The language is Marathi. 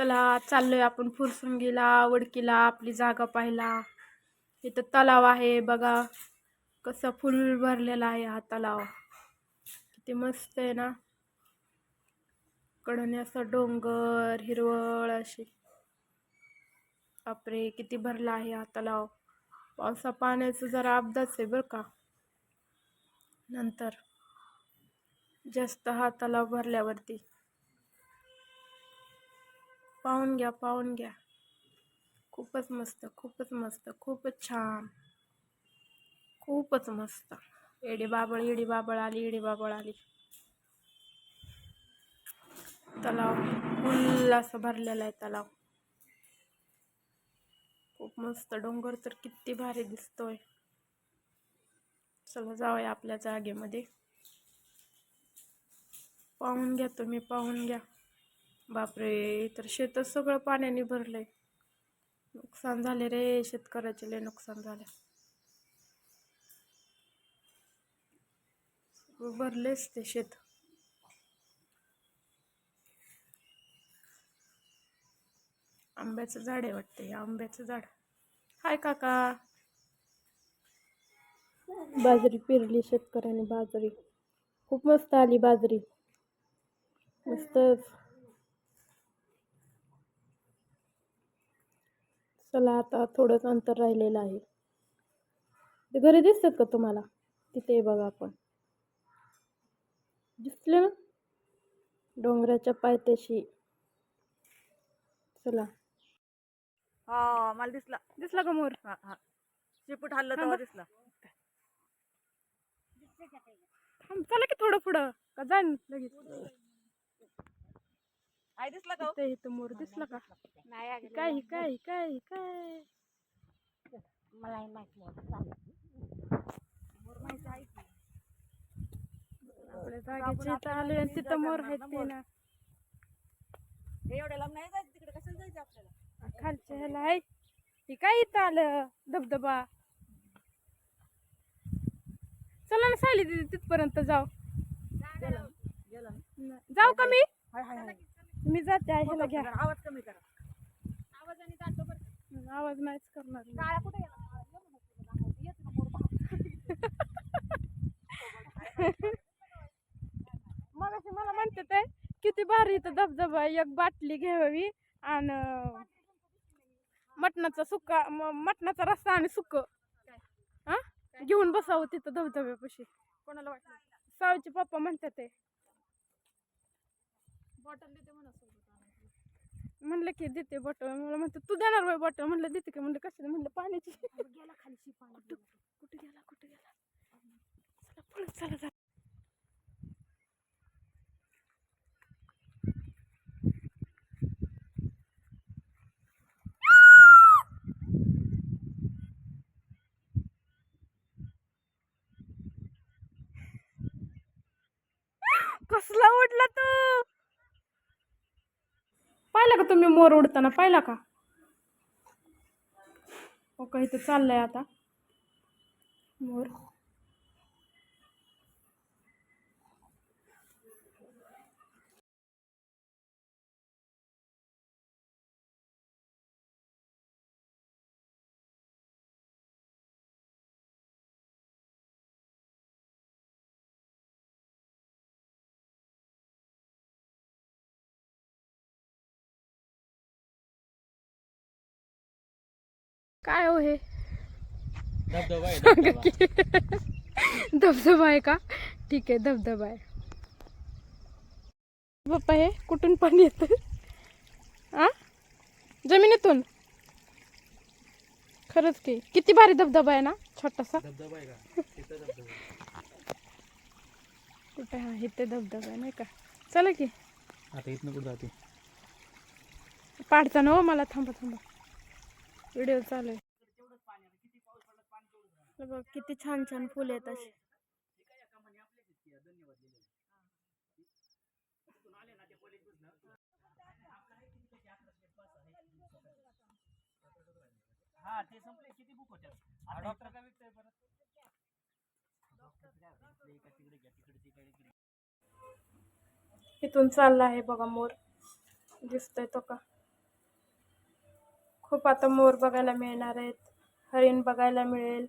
चला चाललोय आपण. फुरसुंगीला वडकीला आपली जागा पाहिला. इथं तलाव आहे बघा. कसं फुल भरलेला आहे हा तलाव. किती मस्त आहे ना? कडने असं डोंगर हिरवळ अशी. बापरे किती भरला आहे हा तलाव. पावसा पाण्याचं जरा अपदाच आहे बरं का? नंतर. जास्त हा तलाव भरल्यावरती. पाहून घ्या पाहून घ्या. खूपच मस्त खूपच मस्त खूपच छान. खूपच मस्त. एडी बाबळ इडी बाबळ आली एडी बाबळ आली. तलाव फुल असं भरलेला आहे तलाव. खूप मस्त डोंगर तर किती भारी दिसतोय. चला जाऊया आपल्या जागेमध्ये. पाहून घ्या तुम्ही पाहून घ्या. बापरे तर शेतच सगळं पाण्याने भरलंय. नुकसान झाले रे शेतकऱ्याचे लय नुकसान झाले. भरलेच ते शेत. आंब्याचं झाड आहे वाटतं हे आंब्याचं झाड. हाय काका. बाजरी पेरली शेतकऱ्याने बाजरी. खूप मस्त आली बाजरी. मस्तच. चला आता थोडंच अंतर राहिलेलं आहे. ते घरी दिसतात का तुम्हाला? तिथे बघा आपण. दिसले ना? डोंगराच्या पायथ्याशी. चला. हा मला दिसला. दिसला का मोर? हा हा. शेपूट हल्लं. तेव्हा दिसला. चला की थोडं पुढं. का जाईन लगेच? दिसला का हो? इथं इथं मोर दिसला का? ही काय ही काय ही काय ही काय आपल्या जागेच्या इथं आलोय आणि तिथं मोर आहेत ते ना. हे एवढ्या लांब नाही जायचं? तिकडे कशाला जायचं आपल्याला? खालच्या ह्याला आहे. ही काय इथं आलं? धबधबा. चला ना सायली दिदी तिथपर्यंत जाऊ. गेला न- जाऊ का मी? हाय हाय हाय. मी जाते आहे ह्याला घ्या. आवाज कमी करा. आवाज नाहीच करणार मी. मग अशी मला म्हणते ते किती भारी इथं धबधबा. एक बाटली घ्यावी आणि मटणाचा सुका मटणाचा रस्सा आणि सुक. हा? घेऊन बसावं तिथं धबधब्यापाशी. कोणाला वाटलं? सावचे पप्पा म्हणतात ते बॉटल देते म्हणा सोबत म्हणलं की देते बॉटल मला म्हणते तू देणार बाई बॉटल म्हणलं देते की. म्हणलं कशाला? म्हणलं पाण्याची. गेला खाली कुठं? कुठे गेला? कुठे गेला? चला पुढे चला चला कसला उडला तू पाहिला का तुम्ही मोर उडताना पाहिला का? ओके का इथं चाललंय आता. मोर. काय हो हे? धबधबा आहे का. ठीक आहे धबधबा आहे. बाप्पा हे कुठून पाणी येतं? आ? जमिनीतून? खरंच की. किती भारी धबधबा आहे ना? छोटासा. कुठे? हा इथे धबधबा आहे नाही का? चला की. आता इथनं कुठं जाते? पाडचा ना हो मला थांबा थांबा. व्हिडिओ चालू आहे. बघ किती छान छान फुले आहेत अशी. हा ते संपले. किती बुक होत्या? डॉक्टर विकतोय परत? इथून चालला आहे बघा मोर. दिसतोय तो का? खूप आता मोर बघायला मिळणार आहेत. हरिण बघायला मिळेल.